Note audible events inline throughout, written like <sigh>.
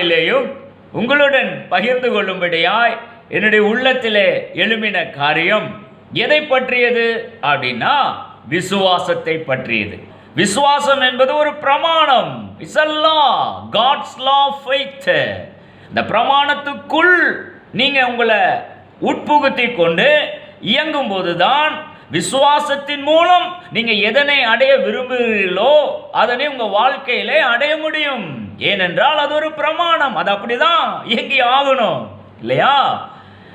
நாளிலேயும் உங்களுடன் பகிர்ந்து கொள்ளும்படியாய் என்னுடைய உள்ளத்திலே எழும்பின காரியம் எதை பற்றியது அப்படின்னா விசுவாசத்தை பற்றியது. விசுவாசம் என்பது ஒரு பிரமாணம். It's law God's law faith இந்த பிரமாணத்துக்குள் நீங்க உங்களை உட்புகுத்தி கொண்டு இயங்கும் போதுதான் விசுவாசத்தின் மூலம் நீங்க எதனை அடைய விரும்புகிறீர்களோ அதனை உங்க வாழ்க்கையிலே அடைய முடியும். ஏனென்றால் அது ஒரு பிரமாணம். அது அப்படிதான் இயங்கி ஆகணும். இல்லையா?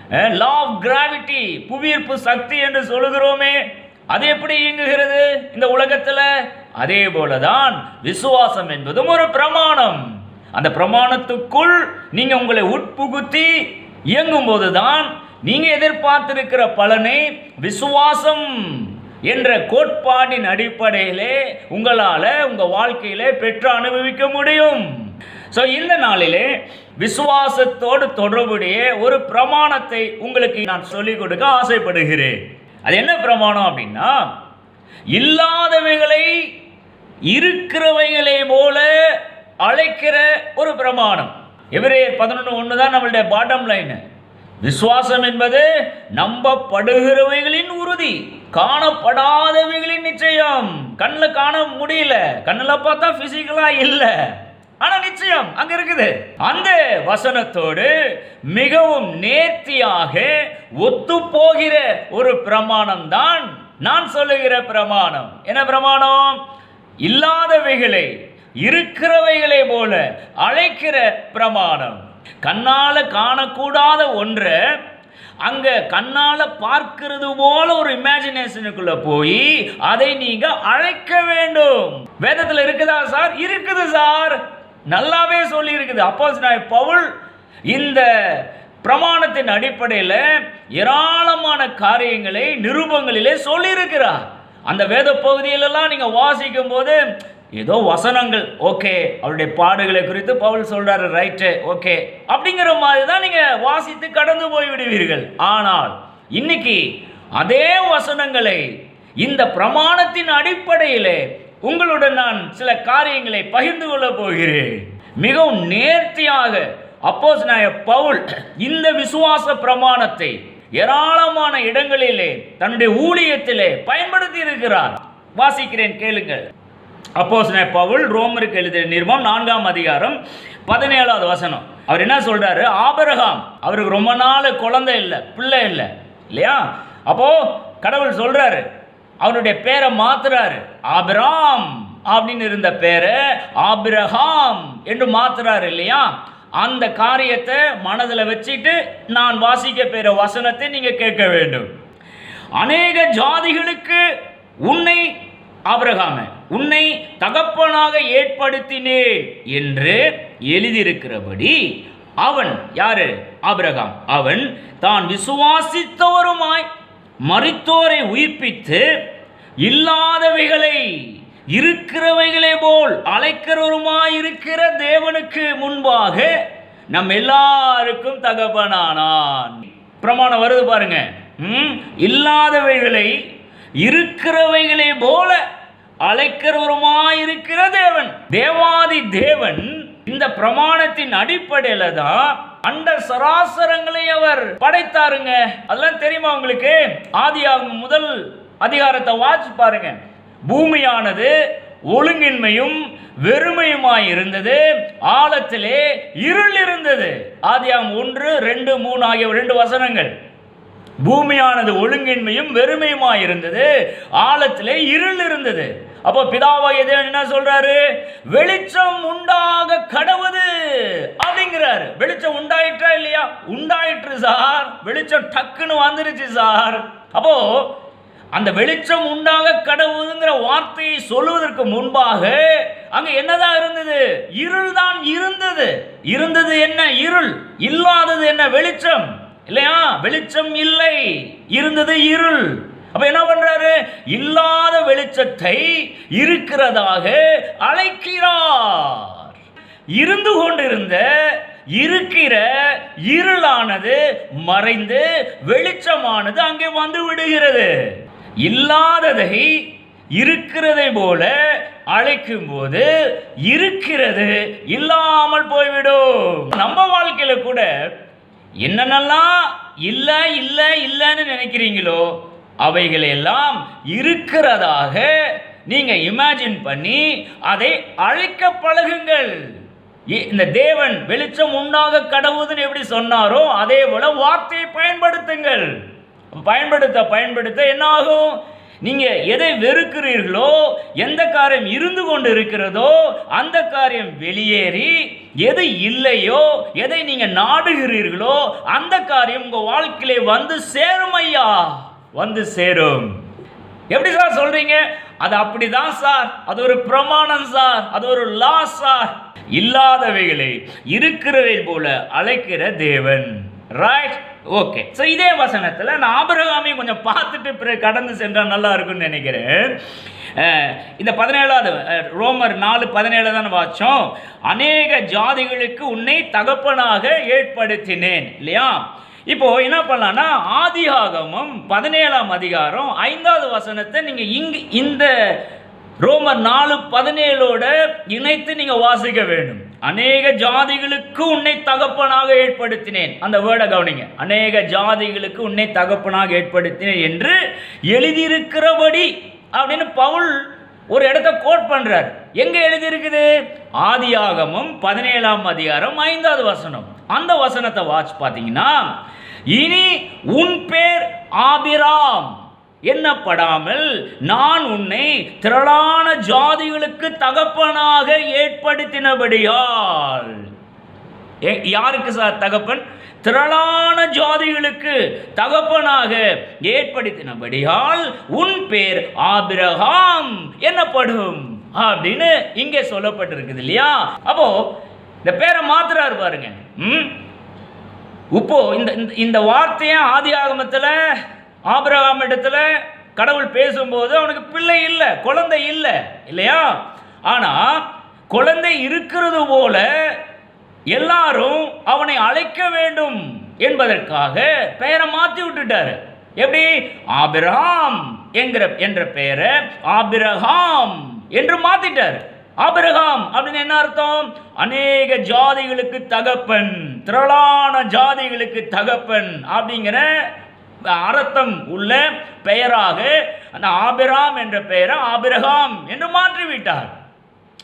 லா ஆஃப் கிராவிட்டி புவியீர்ப்பு சக்தி என்று சொல்லுகிறோமே. அது எப்படி இயங்குகிறது இந்த உலகத்துல? அதே போலதான் விசுவாசம் என்பதும் ஒரு பிரமாணம். அந்த பிரமாணத்துக்குள் நீங்க உங்களை உட்புகுத்தி இயங்கும் போதுதான் நீங்க எதிர்பார்த்திருக்கிற பலனை விசுவாசம் என்ற கோட்பாட்டின் அடிப்படையிலே உங்களால உங்க வாழ்க்கையிலே பெற்று அனுபவிக்க முடியும். ஸோ இந்த நாளிலே விசுவாசத்தோடு தொடர்புடைய ஒரு பிரமாணத்தை உங்களுக்கு நான் சொல்லிக் கொடுக்க ஆசைப்படுகிறேன். அது என்ன பிரமாணம் அப்படின்னா இல்லாதவைகளை இருக்கிறவைகளை போல அழைக்கிற ஒரு பிரமாணம். எவரே பதினொன்று ஒன்று தான் நம்மளுடைய பாட்டம் லைன் விசுவாசம் என்பது நம்பப்படுகிறவைகளின் உறுதி காணப்படாதவைகளின் நிச்சயம். கண்ணில் காண முடியல கண்ணில் பார்த்தா பிசிக்கலா இல்லை. ஆனா நிச்சயம் அங்க இருக்குது. அந்த வசனத்தோடு மிகவும் நேர்த்தியாக ஒத்து போகிற ஒரு பிரமாணம் தான் நான் சொல்லுகிற பிரமாணம். என்ன பிரமாணம்? இல்லாதவைகளை இருக்கிறவைகளை போல அழைக்கிற பிரமாணம். கண்ணால காணக்கூடாத ஒன்றை அங்க கண்ணால பார்க்கிறது போல ஒரு இமேஜினேஷனுக்குள்ள போய் அதை நீங்க அழைக்க வேண்டும். வேதத்துல இருக்குதா சார்? இருக்குது சார். நல்லாவே சொல்லி இருக்குது அப்போ பவுல் இந்த பிரமாணத்தின் அடிப்படையில் ஏராளமான காரியங்களை நிருபங்களிலே சொல்லியிருக்கிறார். அந்த வேத பகுதியிலெல்லாம் நீங்க வாசிக்கும் போது ஏதோ வசனங்கள் ஓகே அவருடைய பாடுகளை குறித்து பவுல் சொல்றாரு ரைட்டு ஓகே அப்படிங்கிற மாதிரி தான் நீங்க வாசித்து கடந்து போய் விடுவீர்கள். ஆனால் இன்னைக்கு அதே வசனங்களை இந்த பிரமாணத்தின் அடிப்படையிலே உங்களுடன் நான் சில காரியங்களை பகிர்ந்து கொள்ள போகிறேன். மிகவும் நேர்த்தியாக அப்போஸ் பவுல் இந்த விசுவாச பிரமாணத்தை ஏராளமான இடங்களிலே தன்னுடைய ஊழியத்திலே பயன்படுத்தி இருக்கிறார். வாசிக்கிறேன் கேளுங்கள். அப்போஸ் பவுல் ரோமருக்கு எழுதிய நிர்மம் நான்காம் அதிகாரம் பதினேழாவது வசனம். அவர் என்ன சொல்றாரு? ஆபரகாம் அவருக்கு ரொம்ப நாள் குழந்தை இல்லை பிள்ளை இல்லை இல்லையா? அப்போ கடவுள் சொல்றாரு அவனுடைய பேரை மாத்துறாரு. ஆபிராம் அப்படின்னு இருந்த பேரை ஆபிரகாம் என்று மாத்துறாரு இல்லையா? அந்த காரியத்தை மனதில் வச்சுட்டு நான் வாசிக்க பெற வசனத்தை நீங்க கேட்க வேண்டும். அநேக ஜாதிகளுக்கு உன்னை ஆபிரகாமே உன்னை தகப்பனாக ஏற்படுத்தினேன் என்று எழுதியிருக்கிறபடி அவன் யாரு? ஆபிரகாம். அவன் தான் விசுவாசித்தவருமாய் மறுத்தோரை உயிர்ப்பித்து இல்லாதவைகளை இருக்கிறவைகளை போல் அழைக்கிறவருமாய் இருக்கிற தேவனுக்கு முன்பாக நம் எல்லாருக்கும் தகப்பனானான். பிரமாணம் வருது பாருங்க. ம், இல்லாதவைகளை இருக்கிறவைகளை போல அழைக்கிறவருமாயிருக்கிற தேவன் தேவாதி தேவன் இந்த பிரமாணத்தின் அடிப்படையில தான் அண்ட சராசரங்களை அவர் படைத்தாருங்க. அதெல்லாம் தெரியுமா உங்களுக்கு? ஆதியாகமம் முதல் அதிகாரத்தை வாட்ச் பாருங்க. பூமியானது ஒழுங்கின்மையும் வெறுமையுமாய் இருந்தது ஆழத்திலே இருள் இருந்தது ஆதியாகம் ஒன்று ரெண்டு மூணு ஆகிய ரெண்டு வசனங்கள். பூமியானது ஒழுங்கின்மையும் வெறுமையுமாய் இருந்தது ஆழத்திலே இருள் இருந்தது. அப்போ பிதாவாகிய தேவன் என்ன சொல்றாரு? வெளிச்சம் உண்டாக கடவுது அப்படிங்கிறாரு. வெளிச்சம் உண்டாயிற்றா இல்லையா? உண்டாயிற்று சார். வெளிச்சம் டக்குன்னு வந்துருச்சு சார். அப்போ அந்த வெளிச்சம் உண்டாக கடவுதுங்கிற வார்த்தையை சொல்லுவதற்கு முன்பாக அங்க என்னதான் இருந்தது? இருள் தான் இருந்தது. இருந்தது என்ன? இருள். இல்லாதது என்ன? வெளிச்சம். இல்லையா? வெளிச்சம் இல்லை. இருந்தது இருள். அப்ப என்ன பண்றாரு? இல்லாத வெளிச்சத்தை இருக்கிறதாக அழைக்கிறார். இருந்து கொண்டிருந்த இருக்கிற இருளானது மறைந்து வெளிச்சமானது அங்கே வந்து விடுகிறது. இல்லாததை இருக்கிறதை போல அழைக்கும் போது இருக்கிறது இல்லாமல் போய்விடும். நம்ம வாழ்க்கையில கூட என்னென்னலாம் இல்லை இல்லை இல்லைன்னு நினைக்கிறீங்களோ அவைகளெல்லாம் இருக்கிறதாக நீங்கள் இமேஜின் பண்ணி அதை அழைக்க பழகுங்கள். இந்த தேவன் வெளிச்சம் உண்டாக கடவுதுன்னு எப்படி சொன்னாரோ அதே போல வார்த்தையை பயன்படுத்துங்கள். பயன்படுத்த பயன்படுத்த என்ன ஆகும் நீங்கள் எதை வெறுக்கிறீர்களோ எந்த காரியம் இருந்து கொண்டு இருக்கிறதோ அந்த காரியம் வெளியேறி எது இல்லையோ எதை நீங்கள் நாடுகிறீர்களோ அந்த காரியம் உங்கள் வாழ்க்கையிலே வந்து சேரும் ஐயா. வந்து சேரும். எப்படி சார் சொல்றீங்க? அது அப்படிதான் சார். அது ஒரு பிரமாணம் சார். அது ஒரு லா சார். இல்லாதவைகளை இருக்கிறவை போல அழைக்கிற தேவன். ரைட் ஓகே ஸோ இதே வசனத்தில் நான் ஆபிரகாமையும் கொஞ்சம் பார்த்துட்டு பிறகு கடந்து சென்றால் நல்லா இருக்கும்னு நினைக்கிறேன் இந்த பதினேழாவது ரோமர் நாலு பதினேழு தான் வாச்சோம்? அநேக ஜாதிகளுக்கு உன்னை தகப்பனாக ஏற்படுத்தினேன் இல்லையா? இப்போ என்ன பண்ணலாம்னா ஆதிகாகமும் பதினேழாம் அதிகாரம் ஐந்தாவது வசனத்தை நீங்க இங்கு இந்த ரோமர் நாலு பதினேழோட இணைத்து நீங்க வாசிக்க வேண்டும். அநேக ஜாதிகளுக்கு உன்னை தகப்பனாக ஏற்படுத்தினேன். அந்த வேர்டை கவனிங்க. அநேக ஜாதிகளுக்கு உன்னை தகப்பனாக ஏற்படுத்தினேன் என்று எழுதியிருக்கிறபடி அப்படின்னு பவுல் ஒரு இடத்த கோட் பண்றார். எங்க எழுதியிருக்குது? ஆதியாகமும் பதினேழாம் அதிகாரம் ஐந்தாவது வசனம். அந்த வசனத்தை வாட்ச் பார்த்தீங்கன்னா இனி உன் பேர் ஆபிராம். எண்ணப்படாமல் நான் உன்னை திரளான ஜாதிகளுக்கு தகப்பனாக ஏற்படுத்தினபடியால். ஏ- யாருக்கு சார் தகப்பன்? திரளான ஜாதிகளுக்கு தகப்பனாக ஏற்படுத்தினபடியால் உன் பேர் ஆபிரகாம் என்னப்படும் அப்படின்னு இங்கே சொல்லப்பட்டிருக்குது இல்லையா? அப்போ இந்த பேரை மாத்துறாரு பாருங்க. இப்போ இந்த இந்த- இந்த வார்த்தையை ஆதி ஆகமத்தில் ஆபிரகாம் இடத்துல கடவுள் பேசும்போது அவனுக்கு பிள்ளை இல்லை குழந்தை இல்லை இல்லையா? ஆனால் குழந்தை இருக்கிறது போல எல்லாரும் அவனை அழைக்க வேண்டும் என்பதற்காக பெயரை மாற்றி விட்டுட்டாரு. எப்படி? ஆபிரகாம் என்கிற என்ற பெயரை ஆபிரகாம் என்று மாத்திட்டார். ஆபிரகாம் அப்படின்னு என்ன அர்த்தம்? அநேக ஜாதிகளுக்கு தகப்பன் திரளான ஜாதிகளுக்கு தகப்பன் அப்படிங்கிற அர்த்தம் உள்ள பெயராக அந்த ஆபிராம் என்ற பெயரை ஆபிரகாம் என்று மாற்றிவிட்டார்.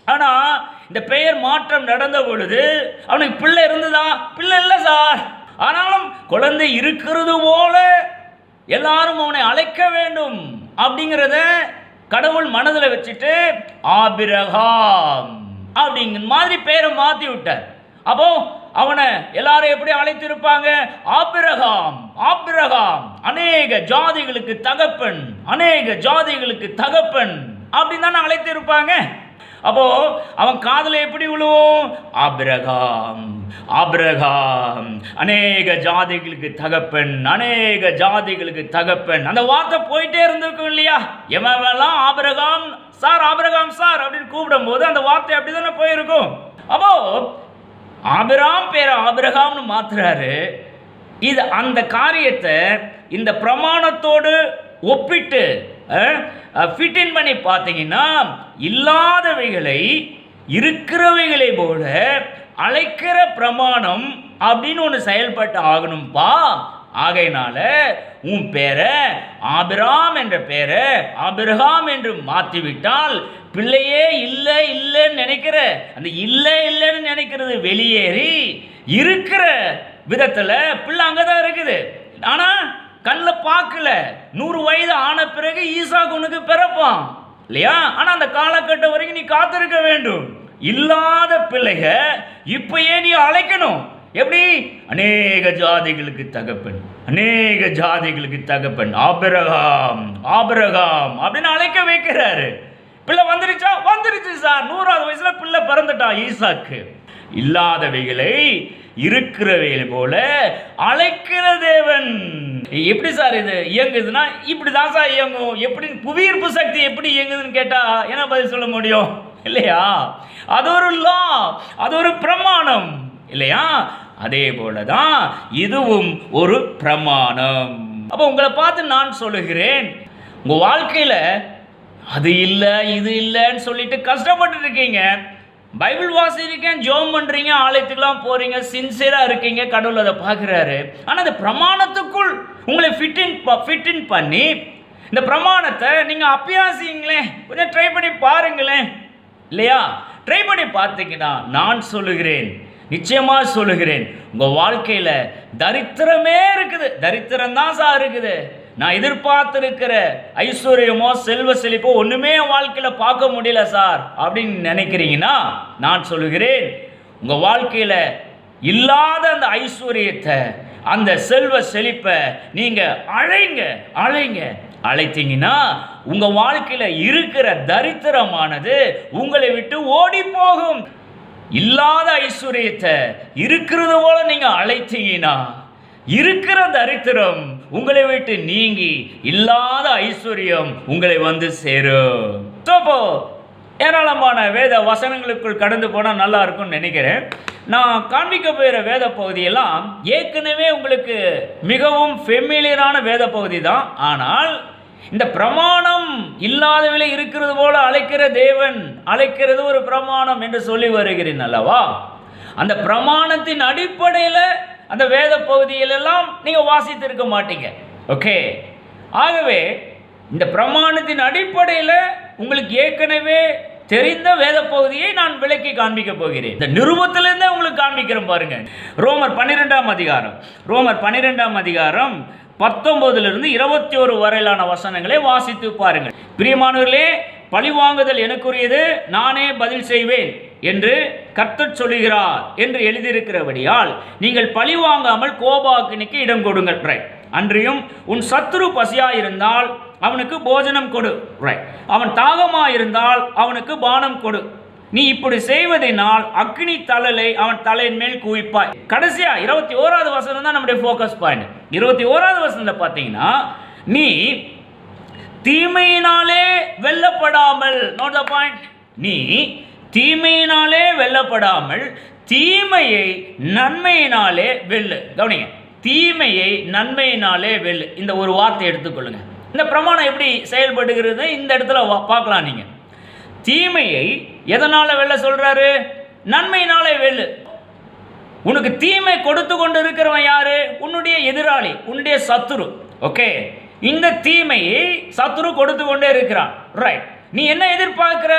ஆனால் இந்த பெயர் மாற்றம் நடந்த பொழுது அவனுக்கு பிள்ளை இருந்ததா? பிள்ளை இல்லை சார். ஆனாலும் குழந்தை இருக்கிறது போல எல்லாரும் அவனை அழைக்க வேண்டும் அப்படிங்கிறத கடவுள் மனதில் வச்சுட்டு ஆபிரகாம் அப்படிங்கிற மாதிரி பெயரை மாற்றி விட்டார் அப்போ அவனை எல்லாரும் எப்படி அழைத்து இருப்பாங்க ஆபிரகாம் ஆபிரகாம் அநேக ஜாதிகளுக்கு தகப்பன் அநேக ஜாதிகளுக்கு தகப்பன் அப்படின்னு தானே அழைத்து இருப்பாங்க அப்போ அவன் காதில் எப்படி விழுவும்? ஆபிரகாம் ஆபிரகாம் அநேக ஜாதிகளுக்கு தகப்பன் அநேக ஜாதிகளுக்கு தகப்பன். அந்த வார்த்தை போயிட்டே இருந்திருக்கும் இல்லையா? எவெல்லாம் ஆபிரகாம் சார் ஆபிரகாம் சார் அப்படின்னு கூப்பிடும் போது அந்த வார்த்தை அப்படி தானே போயிருக்கும். அப்போ ஆபிராம் பேரை ஆபிரகாம்னு மாத்துறாரு. இது அந்த காரியத்தை இந்த பிரமாணத்தோடு ஒப்பிட்டு ஃபிட்டின் பண்ணி பார்த்தீங்கன்னா இல்லாதவைகளை இருக்கிறவைகளை போல அழைக்கிற பிரமாணம் அப்படின்னு ஒன்று செயல்பட்டு ஆகணும்பா. ஆகையினால உன் பேரை ஆபிராம் என்ற பேரை ஆபிரகாம் என்று மாற்றிவிட்டால் பிள்ளையே இல்லை இல்லைன்னு நினைக்கிற அந்த இல்லை இல்லைன்னு நினைக்கிறது வெளியேறி இருக்கிற விதத்தில் பிள்ளை அங்கே தான் இருக்குது. ஆனால் கண்ணில் பார்க்கல. நூறு வயது ஆன பிறகு ஈசாக்கு உனக்கு பிறப்பான். இல்லையா? ஆனால் அந்த காலகட்டம் வரைக்கும் நீ காத்திருக்க வேண்டும். இல்லாத பிள்ளைக இப்பயே நீ அழைக்கணும். எப்படி? அநேக ஜாதிகளுக்கு தகப்பன். அநேக ஜாதிகளுக்கு தகப்பன். ஆபிரகாம் ஆபிரகாம் அப்படின்னு அழைக்க வைக்கிறாரு. பிள்ளை வந்துருச்சா? வந்துருச்சு சார். நூறாவது வயசுல பிள்ளை பிறந்துட்டான் ஈசாக்கு. இல்லாதவைகளை இருக்கிறவைகளை போல அழைக்கிற தேவன். எப்படி சார் இது இயங்குதுன்னா இப்படி தான் சார் இயங்கும். எப்படி புவியீர்ப்பு சக்தி எப்படி இயங்குதுன்னு கேட்டா என்ன பதில் சொல்ல முடியும்? இல்லையா? அது ஒரு லா அது ஒரு பிரமாணம். இல்லையா? அதே போல தான் இதுவும் ஒரு பிரமாணம். அப்போ உங்களை பார்த்து நான் சொல்லுகிறேன். உங்க வாழ்க்கையில அது இல்லை இது இல்லைன்னு சொல்லிட்டு கஷ்டப்பட்டு இருக்கீங்க பைபிள் வாசிக்கிறீங்க ஜோம் பண்ணுறீங்க ஆலயத்துக்கெலாம் போகிறீங்க சின்சியராக இருக்கீங்க கடவுள் அதை பார்க்குறாரு. ஆனால் அந்த பிரமாணத்துக்குள் உங்களை ஃபிட்டின் ஃபிட்டின் பண்ணி இந்த பிரமாணத்தை நீங்கள் அப்பியாசிங்களேன் கொஞ்சம் ட்ரை பண்ணி பாருங்களேன். இல்லையா? ட்ரை பண்ணி பார்த்தீங்கன்னா நான் சொல்லுகிறேன் நிச்சயமாக சொல்லுகிறேன் உங்கள் வாழ்க்கையில் தரித்திரமே இருக்குது. தரித்திரம் தான் சார் இருக்குது. நான் எதிர்பார்த்துருக்கிற ஐஸ்வர்யமோ செல்வ செழிப்போ ஒன்றுமே என் வாழ்க்கையில் பார்க்க முடியல சார். அப்படின்னு நினைக்கிறீங்கன்னா நான் சொல்லுகிறேன் உங்கள் வாழ்க்கையில் இல்லாத அந்த ஐஸ்வர்யத்தை அந்த செல்வ செழிப்பை நீங்கள் அழைங்க அழைங்க. அழைத்தீங்கன்னா உங்கள் வாழ்க்கையில் இருக்கிற தரித்திரமானது உங்களை விட்டு ஓடி போகும். இல்லாத ஐஸ்வர்யத்தை இருக்கிறது போல நீங்கள் அழைத்தீங்கன்னா இருக்கிற தரித்திரம் உங்களை விட்டு நீங்கி இல்லாத ஐஸ்வர்யம் உங்களை வந்து சேரும். தோப்போ ஏராளமான வேத வசனங்களுக்குள் கடந்து போனால் நல்லா இருக்கும்னு நினைக்கிறேன். நான் காண்பிக்க போகிற வேத பகுதியெல்லாம் ஏற்கனவே உங்களுக்கு மிகவும் ஃபெமிலியரான வேத பகுதி தான். ஆனால் இந்த பிரமாணம் இல்லாதவில இருக்கிறது போல அழைக்கிற தேவன் அழைக்கிறது ஒரு பிரமாணம் என்று சொல்லி வருகிறேன் அல்லவா? அந்த பிரமாணத்தின் அடிப்படையில் அந்த வேத பகுதியிலெல்லாம் நீங்கள் வாசித்து இருக்க மாட்டீங்க. ஓகே ஆகவே இந்த பிரமாணத்தின் அடிப்படையில் உங்களுக்கு ஏற்கனவே தெரிந்த வேத பகுதியை நான் விளக்கி காண்பிக்க போகிறேன். இந்த நிருபத்திலிருந்தே உங்களுக்கு காண்பிக்கிறேன் பாருங்க. ரோமர் பன்னிரெண்டாம் அதிகாரம். ரோமர் பன்னிரெண்டாம் அதிகாரம் பத்தொன்பதுலேருந்து இருபத்தி ஒரு வரையிலான வசனங்களை வாசித்து பாருங்கள். பிரியமானவர்களே பழிவாங்குதல் எனக்குரியது நானே பதில் செய்வேன். என்று கர்த்தர் சொல்லுகிறார் என்று எழுதியிருக்கிறபடியால் நீங்கள் பழி வாங்காமல் கோபாக்கினிக்கு இடம் கொடுங்கள். ரைட் அன்றியும் உன் சத்துரு பசியாயிருந்தால் அவனுக்கு போஜனம் கொடு. ரைட் அவன் தாகமாயிருந்தால் அவனுக்கு பானம் கொடு. நீ இப்படி செய்வதனால் அக்னி தழலை அவன் தலையின் மேல் குவிப்பாய். கடைசியா இருபத்தி ஓராவது வசனம் தான் நம்முடைய ஃபோக்கஸ் பாயிண்ட் இருபத்தி ஓராவது வசனத்தில் பார்த்தீங்கன்னா நீ தீமையினாலே வெல்லப்படாமல் நோட் த பாயிண்ட் நீ தீமையினாலே வெல்லப்படாமல் தீமையை நன்மையினாலே வெல்லு. கவனிங்க தீமையை நன்மையினாலே வெல்லு. இந்த ஒரு வார்த்தை எடுத்துக்கொள்ளுங்க. இந்த பிரமாணம் எப்படி செயல்படுகிறது? இந்த இடத்துல வா- பார்க்கலாம் நீங்க. தீமையை எதனால வெல்ல சொல்றாரு? நன்மையினாலே வெல்லு. உனக்கு தீமை கொடுத்து கொண்டு இருக்கிறவன் யாரு? உன்னுடைய எதிராளி உன்னுடைய சத்துரு. ஓகே? இந்த தீமையை சத்துரு கொடுத்து கொண்டே இருக்கிறான். ரைட் நீ என்ன எதிர்பார்க்கிற?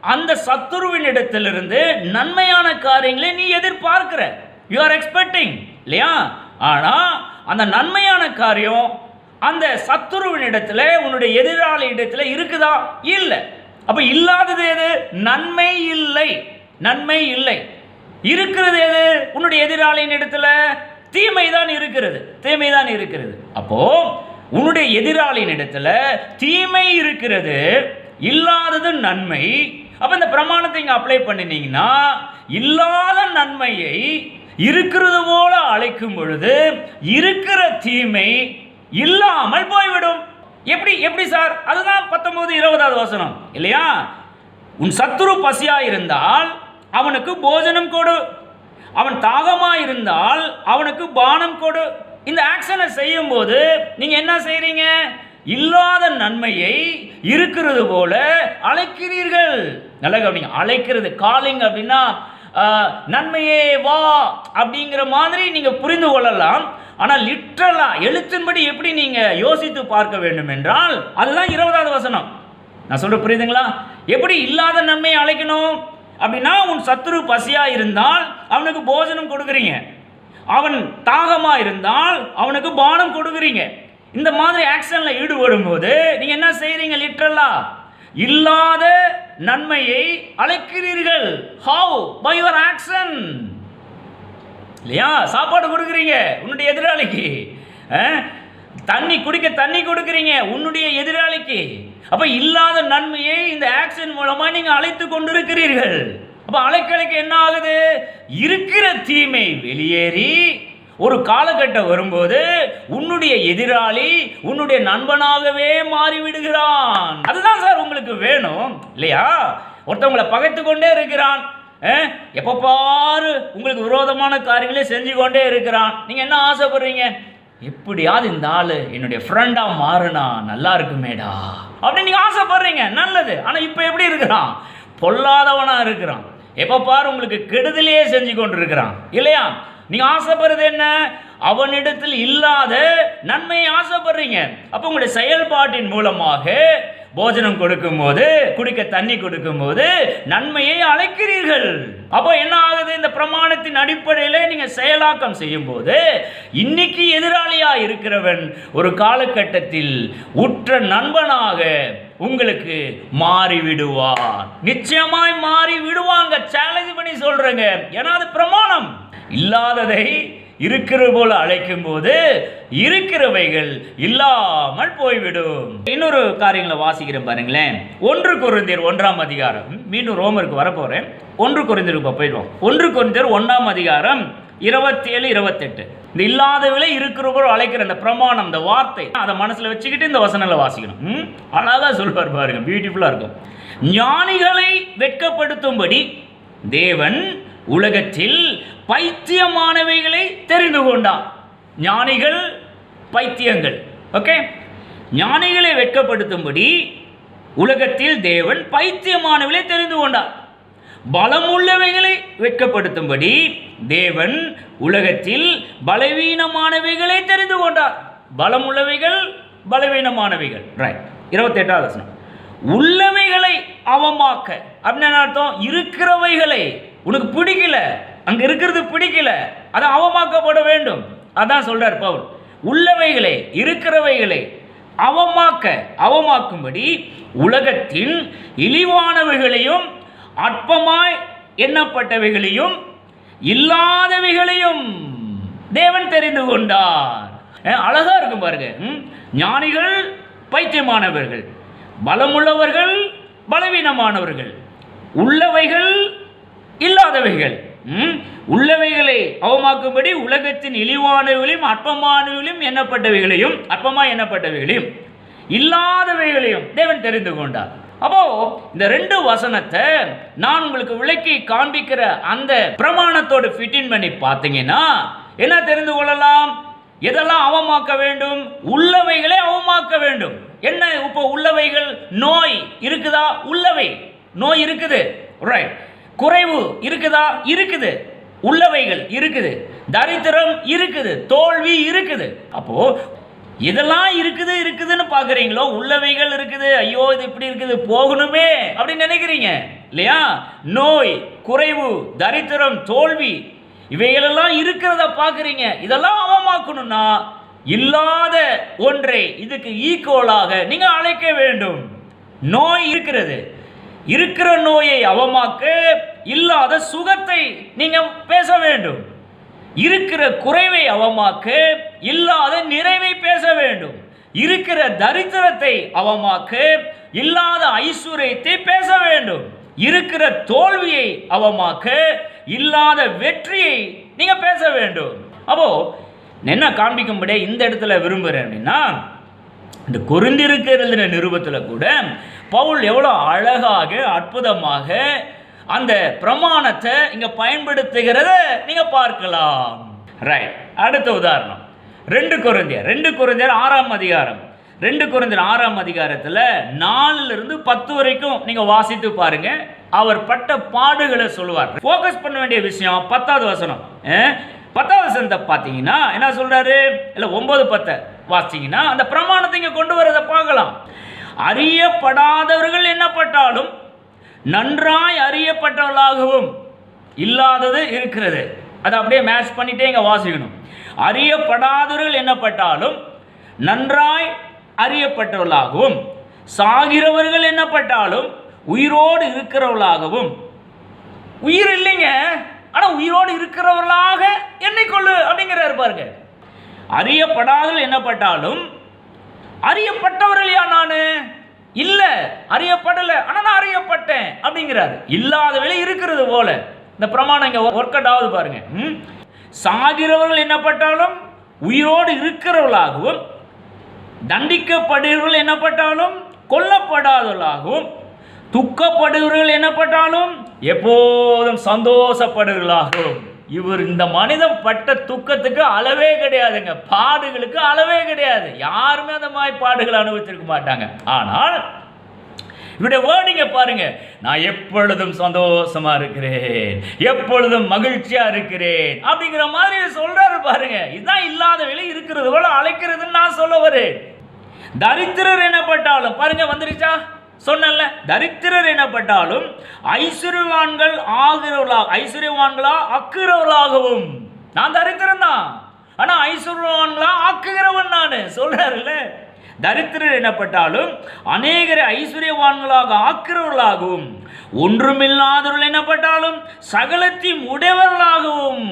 அந்த சத்துருவின் இடத்திலிருந்து நன்மையான காரியங்களை நீ எதிர்பார்க்கிற. யூ ஆர் எக்ஸ்பெக்டிங் இல்லையா? ஆனால் அந்த நன்மையான காரியம் அந்த சத்துருவின் இடத்துல உன்னுடைய எதிராளி இடத்துல இருக்குதா? இல்லை. அப்போ இல்லாதது எது? நன்மை இல்லை. நன்மை இல்லை. இருக்கிறது எது? உன்னுடைய எதிராளியின் இடத்துல தீமை தான் இருக்கிறது. தீமை தான் இருக்கிறது. அப்போ உன்னுடைய எதிராளியின் இடத்துல தீமை இருக்கிறது. இல்லாதது நன்மை அப்போ இந்த பிரமாணத்தை இங்கே அப்ளை பண்ணினீங்கன்னா இல்லாத நன்மையை இருக்கிறது போல அழைக்கும் பொழுது இருக்கிற தீமை இல்லாமல் போய்விடும். எப்படி எப்படி சார்? அதுதான் பத்தொன்பது இருபதாவது வசனம். இல்லையா? உன் சத்துரு பசியா இருந்தால் அவனுக்கு போஜனம் கொடு. அவன் தாகமா இருந்தால் அவனுக்கு பானம் கொடு. இந்த ஆக்ஷனை செய்யும் போது நீங்க என்ன செய்றீங்க? இல்லாத நன்மையை இருக்கிறது போல அழைக்கிறீர்கள். நல்ல கவனிங்க. அழைக்கிறது காலிங் அப்படின்னா நன்மையே வா அப்படிங்கிற மாதிரி நீங்க புரிந்து கொள்ளலாம். ஆனால் லிட்ரலா எழுத்தின்படி எப்படி நீங்க யோசித்து பார்க்க வேண்டும் என்றால் அதுதான் இருபதாவது வசனம். நான் சொல்ற புரியுதுங்களா? எப்படி இல்லாத நன்மையை அழைக்கணும்? அப்படின்னா உன் சத்துரு பசியா இருந்தால் அவனுக்கு போஜனம் கொடுக்குறீங்க. அவன் தாகமா இருந்தால் அவனுக்கு பானம் கொடுக்குறீங்க. இந்த மாதிரி ஆக்ஷனில் ஈடுபடும் போது நீங்கள் என்ன செய்கிறீங்க லிட்ரலா இல்லாத நன்மையை அழைக்கிறீர்கள். ஹவு பை யுவர் ஆக்ஷன் இல்லையா? சாப்பாடு கொடுக்குறீங்க உன்னுடைய எதிராளிக்கு. தண்ணி குடிக்க தண்ணி கொடுக்குறீங்க உன்னுடைய எதிராளிக்கு. அப்போ இல்லாத நன்மையை இந்த ஆக்ஷன் மூலமாக நீங்கள் அழைத்து கொண்டிருக்கிறீர்கள். அப்போ அழைக்கலைக்கு என்ன ஆகுது? இருக்கிற தீமை வெளியேறி ஒரு காலகட்டம் வரும்போது உன்னுடைய எதிராளி உன்னுடைய நண்பனாகவே மாறிவிடுகிறான். அதுதான் சார் உங்களுக்கு வேணும் இல்லையா? ஒருத்தவங்களை பகைத்து கொண்டே இருக்கிறான் எப்போ பாரு உங்களுக்கு விரோதமான காரியங்களே செஞ்சு கொண்டே இருக்கிறான். நீங்கள் என்ன ஆசைப்படுறீங்க? எப்படியாவது இந்த ஆள் என்னுடைய ஃப்ரெண்டாக மாறுனா நல்லா இருக்குமேடா. அப்படின்னு நீங்கள் ஆசைப்படுறீங்க நல்லது. ஆனால் இப்போ எப்படி இருக்கிறான்? பொல்லாதவனாக இருக்கிறான். எப்போ பாரு உங்களுக்கு கெடுதலையே செஞ்சு கொண்டு இருக்கிறான் இல்லையா? நீ ஆசைப்படுறது என்ன? அவனிடத்தில் இல்லாத நன்மையை ஆசைப்படுறீங்க. அப்போ உங்களுடைய செயல்பாட்டின் மூலமாக போஜனம் கொடுக்கும்போது குடிக்க தண்ணி கொடுக்கும்போது நன்மையை அழைக்கிறீர்கள். அப்போ என்ன ஆகுது? இந்த பிரமாணத்தின் அடிப்படையில் நீங்க செயலாக்கம் செய்யும் போது இன்னைக்கு எதிராளியா இருக்கிறவன் ஒரு காலகட்டத்தில் உற்ற நண்பனாக உங்களுக்கு மாறி விடுவார் நிச்சயமாய் மாறி விடுவாங்க சேலஞ்ச் பண்ணி சொல்றேங்க. ஏன்னா அது பிரமாணம். இல்லாததை இருக்கிறது போல அழைக்கும் போது இருக்கிறவைகள் இல்லாமல் போய்விடும். இன்னொரு காரியங்களை வாசிக்கிறேன் பாருங்களேன். ஒன்று குறைந்தீர் ஒன்றாம் அதிகாரம். மீண்டும் ரோமருக்கு வரப்போறேன். ஒன்று குறைந்திருக்கு இப்போ போயிடுவோம். ஒன்று குருந்தியர் ஒன்றாம் அதிகாரம். இருபத்தி ஏழு இருபத்தெட்டு. இந்த இல்லாதவில இருக்கிறவோ அழைக்கிற அந்த பிரமாணம் அந்த வார்த்தை அதை மனசில் வச்சுக்கிட்டு இந்த வசனங்களை வாசிக்கணும். அழகாக சொல்வார் பாருங்க பியூட்டிஃபுல்லாக இருக்கும். ஞானிகளை வெட்கப்படுத்தும்படி தேவன் உலகத்தில் பைத்தியமானவைகளை தெரிந்து கொண்டார். ஞானிகள் பைத்தியங்கள் ஓகே ஞானிகளை வெட்கப்படுத்தும்படி உலகத்தில் தேவன் பைத்தியமானவளை தெரிந்து கொண்டார். பலமுள்ளவைகளை வெட்கப்படுத்தும்படி தேவன் உலகத்தில் பலவீனமானவைகளை தெரிந்து கொண்டார். பலமுள்ளவைகள் பலவீனமானவைகள். ரைட் இருபத்தெட்டாவது வசனம். உள்ளவைகளை அவமாக்க. அப்படின்னு என்ன அர்த்தம் இருக்கிறவைகளை. உனக்கு பிடிக்கல அங்க இருக்கிறது பிடிக்கல அது அவமாக்கப்பட வேண்டும். அதான் சொல்றார் பவுல். உள்ளவைகளை இருக்கிறவைகளை அவமாக்க அவமாக்கும்படி உலகத்தின் இழிவானவைகளையும் அற்பமாய் எண்ணப்பட்டவைகளையும் இல்லாதவைகளையும் தேவன் தெரிந்து கொண்டார். அழகா இருக்கும் பாருங்க. ஞானிகள் பைத்தியமானவர்கள் பலமுள்ளவர்கள் பலவீனமானவர்கள் உள்ளவைகள் இல்லாதவைகள். ம்? உள்ளவைகளை அவமாக்கும்படி உலகத்தின் இழிவானவைகளையும் அற்பமானவைகளையும் எண்ணப்பட்டவைகளையும் அற்பமாய் எண்ணப்பட்டவைகளையும் இல்லாதவைகளையும் தேவன் தெரிந்து கொண்டார். அப்போ இந்த ரெண்டு வசனத்தை நான் உங்களுக்கு விளக்கி காண்பிக்கிற அந்த பிரமாணத்தோடு ஃபிட்டின் பண்ணி பார்த்தீங்கன்னா என்ன தெரிந்து கொள்ளலாம்? எதெல்லாம் அவமாக்க வேண்டும்? உள்ளவைகளை அவமாக்க வேண்டும். என்ன இப்போ உள்ளவைகள்? நோய் இருக்குதா? உள்ளவை. நோய் இருக்குது. ரைட் குறைவு இருக்குதா? இருக்குது. உள்ளவைகள் இருக்குது. தரித்திரம் இருக்குது. தோல்வி இருக்குது. அப்போ இதெல்லாம் இருக்குது இருக்குதுன்னு பார்க்குறீங்களோ? உள்ளவைகள் இருக்குது. ஐயோ இது இப்படி இருக்குது. போகணுமே அப்படின்னு நினைக்கிறீங்க. இல்லையா? நோய் குறைவு தரித்திரம் தோல்வி இவைகளெல்லாம் இருக்கிறத பார்க்குறீங்க. இதெல்லாம் அவமாக்கணும்னா இல்லாத ஒன்றை. இதுக்கு ஈக்குவலாக நீங்கள் அழைக்க வேண்டும். நோய் இருக்கிறது. இருக்கிற நோயை அவமாக்க இல்லாத சுகத்தை நீங்கள் பேச வேண்டும். இருக்கிற குறைவை அவமாக்க இல்லாத நிறைவை பேச வேண்டும். இருக்கிற தரித்திரத்தை அவமாக்க இல்லாத ஐஸ்வர்யத்தை பேச வேண்டும். இருக்கிற தோல்வியை அவமாக்க இல்லாத வெற்றியை நீங்க பேச வேண்டும். அப்போ என்ன காண்பிக்கும்படியே இந்த இடத்துல விரும்புகிறேன் அப்படின்னா இந்த குறிந்திருக்கிற நிருபத்தில் கூட பவுல் எவ்வளோ அழகாக அற்புதமாக அந்த பிரமாணத்தை இங்கே பயன்படுத்துகிறத நீங்கள் பார்க்கலாம். ரைட் அடுத்த உதாரணம். ரெண்டு குருந்தியர். ரெண்டு குருந்தியர் ஆறாம் அதிகாரம். ரெண்டு குருந்தியர் ஆறாம் அதிகாரத்தில் நாலுலேருந்து பத்து வரைக்கும் நீங்கள் வாசித்து பாருங்கள் அவர் பட்ட பாடுகளை சொல்லுவார். ஃபோக்கஸ் பண்ண வேண்டிய விஷயம் பத்தாவது வசனம். பத்தாவது வசனத்தை பார்த்தீங்கன்னா என்ன சொல்கிறாரு இல்லை ஒம்பது பத்தை வாசிங்கன்னா அந்த பிரமாணத்தை இங்கே கொண்டு வரதை பார்க்கலாம். அறியப்படாதவர்கள் என்னப்பட்டாலும் நன்றாய் அறியப்பட்டவர்களாகவும் இல்லாதது இருக்கிறது. அதை அப்படியே மேட்ச் பண்ணிட்டே இங்கே வாசிக்கணும். அறியப்படாதவர்கள் என்னப்பட்டாலும் நன்றாய் அறியப்பட்டவர்களாகவும் சாகிறவர்கள் என்னப்பட்டாலும் உயிரோடு இருக்கிறவர்களாகவும் உயிர் இல்லைங்க ஆனால் உயிரோடு இருக்கிறவர்களாக எண்ணிக்கொள்ளு அப்படிங்கிறாரு பாருங்க. அறியப்படாதவர்கள் என்னப்பட்டாலும் அறியப்பட்டவர்கள் யா இல்ல அறியப்படல ஆனா நான் அறியப்பட்டேன் அப்படிங்கிறாரு. இல்லாத வேலை இருக்கிறது போல. இந்த பிரமாணம் இங்க ஒர்க் அவுட் ஆகுது பாருங்க. ம்? சாகிறவர்கள் என்னப்பட்டாலும் உயிரோடு இருக்கிறவர்களாகவும் தண்டிக்கப்படுகிறவர்கள் என்னப்பட்டாலும் கொல்லப்படாதவர்களாகவும் துக்கப்படுகிறவர்கள் என்னப்பட்டாலும் எப்போதும் சந்தோஷப்படுகிறார்களாகவும் இவர் இந்த மனிதன் பட்ட துக்கத்துக்கு அளவே கிடையாதுங்க. பாடுகளுக்கு அளவே கிடையாது. யாருமே அந்த மாதிரி பாடுகள் அனுபவிச்சிருக்க மாட்டாங்க. ஆனால் இவருடைய வேர்டிங்க பாருங்க. நான் எப்பொழுதும் சந்தோஷமா இருக்கிறேன். எப்பொழுதும் மகிழ்ச்சியா இருக்கிறேன். அப்படிங்கிற மாதிரி சொல்றாரு பாருங்க. இதுதான் இல்லாத விலை இருக்கிறது போல அழைக்கிறதுன்னு நான் சொல்ல வரேன். தரித்திரர் என்னப்பட்டாலும் பாருங்க வந்துருச்சா? சொன்னல தரித்திரர் எனப்பட்டாலும் ஐஸ்வர்யவான்கள் ஆகிறவர்களாக ஐஸ்வர்யவான்களா அக்குறவர்களாகவும் நான் தரித்திரன் தான். ஆனா ஐஸ்வர்யவான்களா ஆக்குகிறவன் நான். சொல்றாருல்ல. தரித்திரர் எனப்பட்டாலும் அநேகரை ஐஸ்வர்யவான்களாக ஆக்கிறவர்களாகவும் ஒன்றுமில்லாதவர்கள் எனப்பட்டாலும் சகலத்தையும் உடையவர்களாகவும்.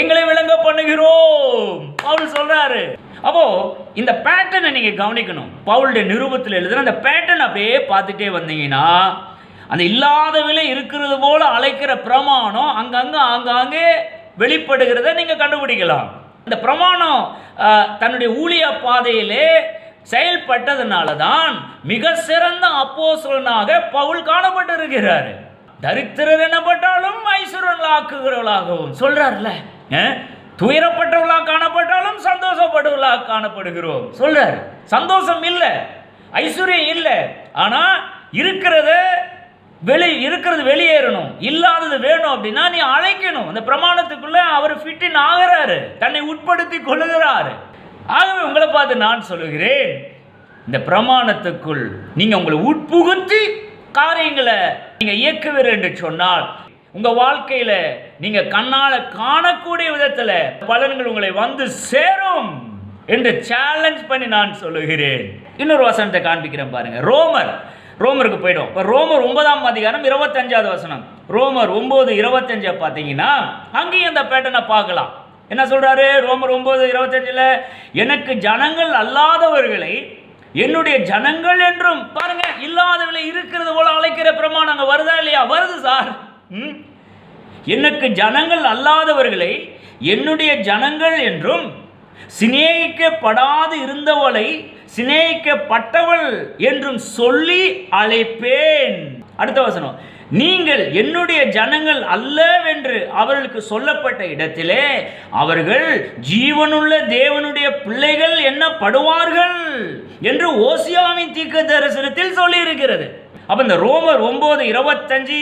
எங்களை விளங்க பண்ணுகிறோம். பவுல் சொல்றாரு. அப்போ இந்த பேட்டர்னை நீங்க கவனிக்கணும். பவுலுடைய நிருபத்தில் எழுதுற அந்த பேட்டர்ன் அப்படியே பார்த்துட்டே வந்தீங்கன்னா அந்த இல்லாத விலை இருக்கிறது போல அழைக்கிற பிரமாணம் அங்கங்கே ஆங்காங்கே வெளிப்படுகிறத நீங்கள் கண்டுபிடிக்கலாம். இந்த பிரமாணம் தன்னுடைய ஊழிய பாதையிலே செயல்பட்டதுனால தான் மிக சிறந்த அப்போஸ்தலனாக பவுல் காணப்பட்டிருக்கிறார். தரித்திரர் எனப்பட்டாலும் ஆக்குகிறவளாகவும் சொல்றாருல்ல துயரப்பட்டவர்களாக காணப்பட்டாலும் சந்தோஷப்பட்டவர்களாக காணப்படுகிறோம். சொல்றார். சந்தோஷம் இல்லை. ஐஸ்வர்யம் இல்லை. ஆனா இருக்கிறத வெளி இருக்கிறது வெளியேறணும். இல்லாதது வேணும் அப்படின்னா நீ அழைக்கணும். அந்த பிரமாணத்துக்குள்ள அவர் ஃபிட்டின் ஆகிறாரு. தன்னை உட்படுத்தி கொள்ளுகிறாரு ஆகவே உங்களை பார்த்து நான் சொல்லுகிறேன். இந்த பிரமாணத்துக்குள் நீங்க உங்களை உட்புகுத்தி காரியங்களை நீங்க இயக்குவீர் என்று சொன்னால் உங்க வாழ்க்கையில நீங்க கண்ணால காணக்கூடிய விதத்துல பலன்கள் உங்களை வந்து சேரும் என்று சேலஞ்ச் பண்ணி நான் சொல்லுகிறேன். இன்னொரு வசனத்தை காண்பிக்கிறேன் பாருங்க. ரோமர். ரோமருக்கு போயிடும். இப்போ ரோமர் ஒன்பதாம் அதிகாரம் இருபத்தஞ்சாவது வசனம். ரோமர் ஒன்பது இருபத்தஞ்சை பார்த்தீங்கன்னா அங்கேயும் அந்த பேட்டனை பார்க்கலாம். என்ன சொல்றாரு? ரோமர் ஒன்பது இருபத்தஞ்சில் எனக்கு ஜனங்கள் அல்லாதவர்களை என்னுடைய ஜனங்கள் என்றும் பாருங்க இல்லாதவர்களை இருக்கிறது போல அழைக்கிற பிரமாணம் அங்கே வருதா இல்லையா? வருது சார். எனக்கு ஜனங்கள் அல்லாதவர்களை என்னுடைய ஜனங்கள் என்றும் சிநேகிக்கப்படாது இருந்தவளை சிநேகிக்கப்பட்டவள் என்றும் சொல்லி அழைப்பேன். அடுத்த வசனம். நீங்கள் என்னுடைய ஜனங்கள் அல்லவென்று அவர்களுக்கு சொல்லப்பட்ட இடத்திலே அவர்கள் ஜீவனுள்ள தேவனுடைய பிள்ளைகள் என்னப்படுவார்கள் என்று ஓசியாவின் தீக்க தரிசனத்தில் சொல்லியிருக்கிறது. அப்போ அப்ப இந்த ரோமர் ஒன்பது இருபத்தஞ்சு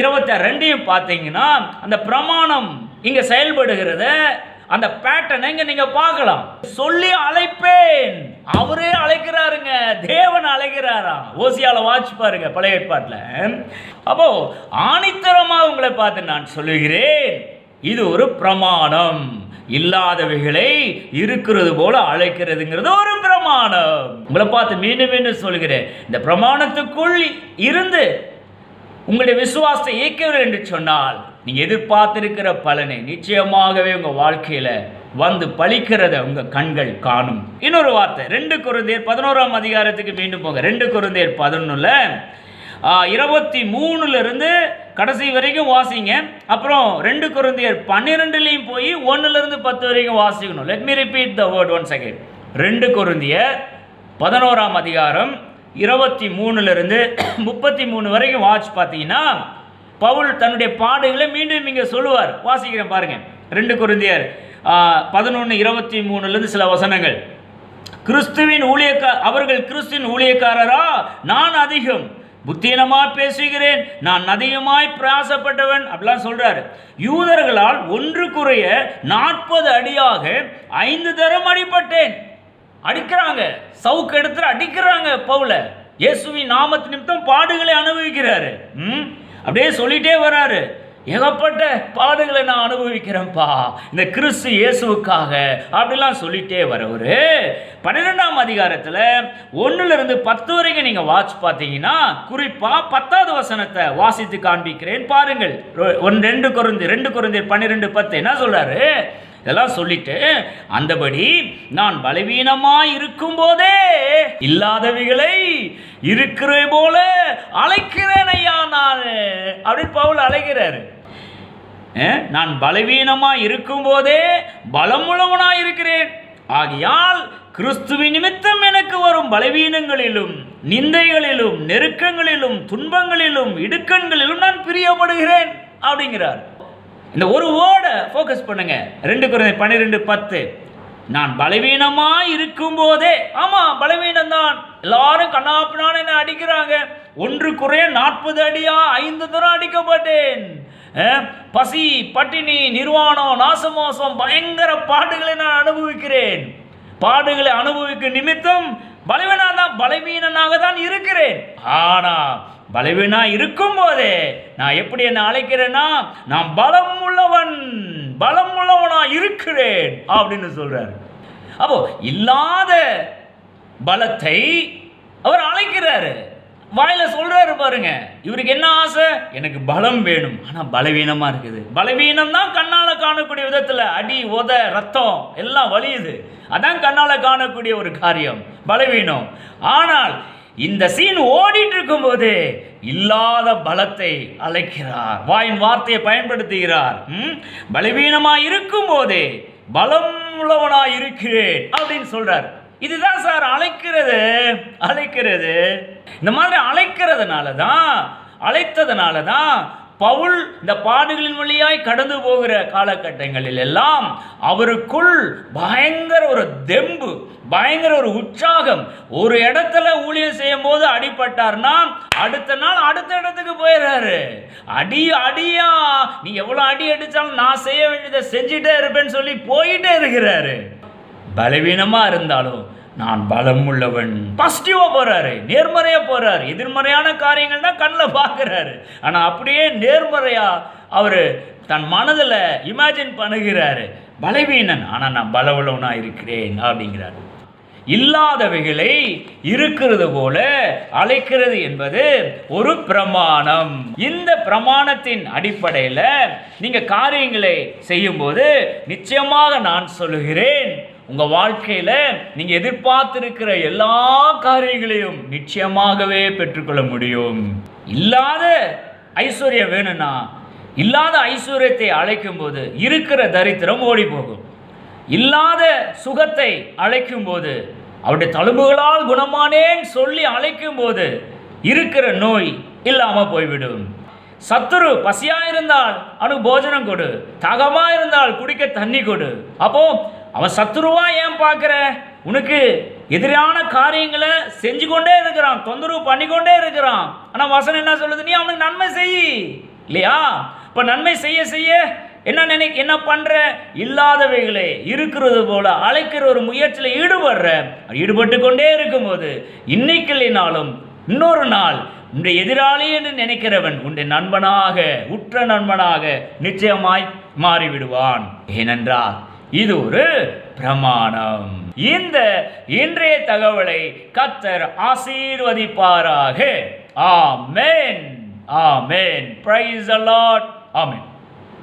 இருபத்தி ரெண்டையும் பார்த்தீங்கன்னா அந்த பிரமாணம் இங்கே செயல்படுகிறத அந்த பேட்டர்னை இங்கே நீங்கள் பார்க்கலாம். சொல்லி அழைப்பேன். அவரே அழைக்கிறாருங்க. தேவன் அழைக்கிறாராம் ஓசியால வாட்ச் பாருங்க பழைய ஏற்பாட்டில். அப்போ ஆணித்தரமாக உங்களை பார்த்து நான் சொல்லுகிறேன். இது ஒரு பிரமாணம். இல்லாதவைகளை இருக்கிறது போல அழைக்கிறதுங்கிறது ஒரு பிரமாணம். உங்களை பார்த்து மீண்டும் மீண்டும் சொல்கிறேன் இந்த பிரமாணத்துக்குள் இருந்து உங்களுடைய விசுவாசத்தை இயக்கவில்லை என்று சொன்னால் நீ எதிர்பார்த்திருக்கிற பலனை நிச்சயமாகவே உங்கள் வாழ்க்கையில் வந்து பழிக்கிறத உங்கள் கண்கள் காணும். இன்னொரு வார்த்தை ரெண்டு குருந்தேர் பதினோராம் அதிகாரத்துக்கு மீண்டும் போங்க. ரெண்டு குருந்தேர் பதினொன்னுல இருபத்தி மூணுல இருந்து கடைசி வரைக்கும் வாசிங்க. அப்புறம் ரெண்டு குருந்தியர் பன்னிரெண்டுலையும் போய் ஒன்றுலேருந்து இருந்து பத்து வரைக்கும் வாசிக்கணும். Let me repeat the word one second ரெண்டு குருந்தியர் பதினோராம் அதிகாரம் இருபத்தி மூணுலேருந்து <clears throat> முப்பத்தி மூணு வரைக்கும் வாட்ச் பார்த்தீங்கன்னா பவுல் தன்னுடைய பாடுகளை மீண்டும் இங்கே சொல்லுவார். வாசிக்கிறேன் பாருங்கள் ரெண்டு குருந்தியர் பதினொன்று இருபத்தி மூணுலேருந்து சில வசனங்கள். கிறிஸ்துவின் ஊழியக்கா அவர்கள் கிறிஸ்துவின் ஊழியக்காரரா? நான் அதிகம். புத்தீனமாக பேசுகிறேன். நான் அதிகமாய் பிராசப்பட்டவன். அப்படிலாம் சொல்கிறார் யூதர்களால் ஒன்று குறைய நாற்பது அடியாக ஐந்து தரம் அடிபட்டேன். அடிக்கிறாங்க. சவுக்கு எடுத்து அடிக்கிறாங்க பவுல. இயேசுவின் நாமத்து நிமித்தம் பாடுகளை அனுபவிக்கிறாரு. ம்? அப்படியே சொல்லிட்டே வராரு. ஏகப்பட்ட பாடுகளை நான் அனுபவிக்கிறேன்ப்பா. இந்த கிறிஸ்து இயேசுவுக்காக அப்படிலாம் சொல்லிட்டே வரவரு. பன்னிரெண்டாம் அதிகாரத்தில் ஒன்றுலேருந்து பத்து வரைக்கும் நீங்கள் வாட்ச் பார்த்தீங்கன்னா குறிப்பாக பத்தாவது வசனத்தை வாசித்து காண்பிக்கிறேன் பாருங்கள். ஒன் ரெண்டு குருந்தி ரெண்டு குருந்தி பன்னிரெண்டு பத்து. என்ன சொல்கிறாரு இதெல்லாம் சொல்லிட்டு அந்தபடி நான் பலவீனமாய் இருக்கும்போதே இல்லாதவைகளை இருக்கிற போல அழைக்கிறேன் ஐயா நான்? அப்படின்னு பவுல் அழைக்கிறாரு. அஹ், நான் பலவீனமாக இருக்கும்போதே பலமுள்ளவனாய் இருக்கிறேன். ஆகையால் கிறிஸ்துவின் நிமித்தம் எனக்கு வரும் பலவீனங்களிலும் நிந்தைகளிலும் நெருக்கங்களிலும் துன்பங்களிலும் இடுக்கண்களிலும் நான் பிரியப்படுகிறேன் அப்படிங்கிறார். இந்த ஒரு வேர்டை ஃபோக்கஸ் பண்ணுங்க. ரெண்டு குறைந்த பன்னிரெண்டு பத்து. நான் பலவீனமா இருக்கும் போதே ஆமா பலவீனம் தான் எல்லாரும் கண்ணாப்பினான்னு என்ன அடிக்கிறாங்க. ஒன்று குறைய நாற்பது அடியா ஐந்து தரம் அடிக்கப்பட்டேன். பசி பட்டினி நிர்வாணம் நாசமோசம் பயங்கர பாடுகளை நான் அனுபவிக்கிறேன். பாடுகளை அனுபவிக்கும் நிமித்தம் பலவீனா தான் பலவீனனாக தான் இருக்கிறேன். ஆனா பலவீனா இருக்கும் போதே நான் எப்படி என்ன அழைக்கிறேன்னா நான் பலம் உள்ளவன் பலம் உள்ளவனா இருக்கிறேன் அப்படின்னு சொல்றாரு. அப்போ இல்லாத பலத்தை அவர் அழைக்கிறாரு. வாயில சொல்றாரு பாருங்க. இவருக்கு என்ன ஆசை? எனக்கு பலம் வேணும். ஆனா பலவீனமா இருக்குது. பலவீனம் தான் கண்ணால காணக்கூடிய விதத்துல அடி உத ரத்தம் எல்லாம் வலியுது. அதான் கண்ணால காணக்கூடிய ஒரு காரியம். பலவீனம். ஆனால் இந்த சீன் ஓடிட்டு இருக்கும்போது இல்லாத பலத்தை அழைக்கிறார். வாயின் வார்த்தையை பயன்படுத்துகிறார். ம்? பலவீனமா இருக்கும் போதே பலம் உள்ளவனா இருக்கிறேன் அப்படின்னு சொல்றார். இதுதான் சார் அழைக்கிறது. அழைக்கிறது. இந்த மாதிரி அழைக்கிறதுனால தான் அழைத்ததுனால தான் பவுல் இந்த பாடுகளின் வழியாய் கடந்து போகிற காலகட்டங்களில் எல்லாம் அவருக்குள் பயங்கர ஒரு தெம்பு பயங்கர ஒரு உற்சாகம். ஒரு இடத்துல ஊழியம் செய்யும் போது அடிபட்டார்னா அடுத்த நாள் அடுத்த இடத்துக்கு போயிடுறாரு அடி அடியா நீ எவ்வளோ அடி அடித்தாலும் நான் செய்ய வேண்டியதை செஞ்சுட்டே இருப்பேன்னு சொல்லி போயிட்டே இருக்கிறாரு. பலவீனமாக இருந்தாலும் நான் பலம் உள்ளவன் பாசிட்டிவா போறாரு நேர்மறையா போறாரு. எதிர்மறையான காரியங்கள் தான் கண்ணில் பார்க்குறாரு ஆனால் அப்படியே நேர்மறையா அவர் தன் மனதில் இமேஜின் பண்ணுகிறாரு. பலவீனன் ஆனால் நான் பலவுள்ளவனாக இருக்கிறேன் அப்படிங்கிறாரு. இல்லாதவைகளை இருக்கிறது போல அழைக்கிறது என்பது ஒரு பிரமாணம். இந்த பிரமாணத்தின் அடிப்படையில் நீங்கள் காரியங்களை செய்யும்போது நிச்சயமாக நான் சொல்லுகிறேன். உங்கள் வாழ்க்கையில் நீங்கள் எதிர்பார்த்திருக்கிற எல்லா காரியங்களையும் நிச்சயமாகவே பெற்றுக்கொள்ள முடியும். இல்லாத ஐஸ்வர்யம் வேணும்னா இல்லாத ஐஸ்வர்யத்தை அழைக்கும் போது இருக்கிற தரித்திரம் ஓடி போகும் இல்லாத சுகத்தை அழைக்கும் போது அவருடைய தழும்புகளால் குணமானேன் சொல்லி அழைக்கும் போது இருக்கிற நோய் இல்லாமல் போய்விடும். சத்துரு பசியா இருந்தால் அவனுக்கு போஜனம் கொடு. தாகமா இருந்தால் குடிக்க தண்ணி கொடு. அப்போ அவன் சத்துருவா ஏன் பார்க்குற? உனக்கு எதிரான காரியங்களை செஞ்சு கொண்டே இருக்கிறான் தொந்தரவு பண்ணிக்கொண்டே இருக்கிறான். ஆனால் வசனம் என்ன சொல்லுது? நீ அவனுக்கு நன்மை செய். இல்லையா? இப்போ நன்மை செய்ய செய்ய என்ன நினை என்ன பண்ற? இல்லாதவைகளை இருக்கிறது போல அழைக்கிற ஒரு முயற்சியில் ஈடுபடுற. ஈடுபட்டு கொண்டே இருக்கும்போது இன்னைக்கு இல்லைனாலும் இன்னொரு நாள் உன்னுடைய எதிராளி என்று நினைக்கிறவன் உன்னுடைய நண்பனாக உற்ற நண்பனாக நிச்சயமாய் மாறிவிடுவான். ஏனென்றால் இது ஒரு பிரமாணம். இந்த இன்றைய தகவலை கத்தர் ஆசீர்வதிப்பாராக. ஆமேன். ஆமேன். பிரைஸ் அ ஆமேன்.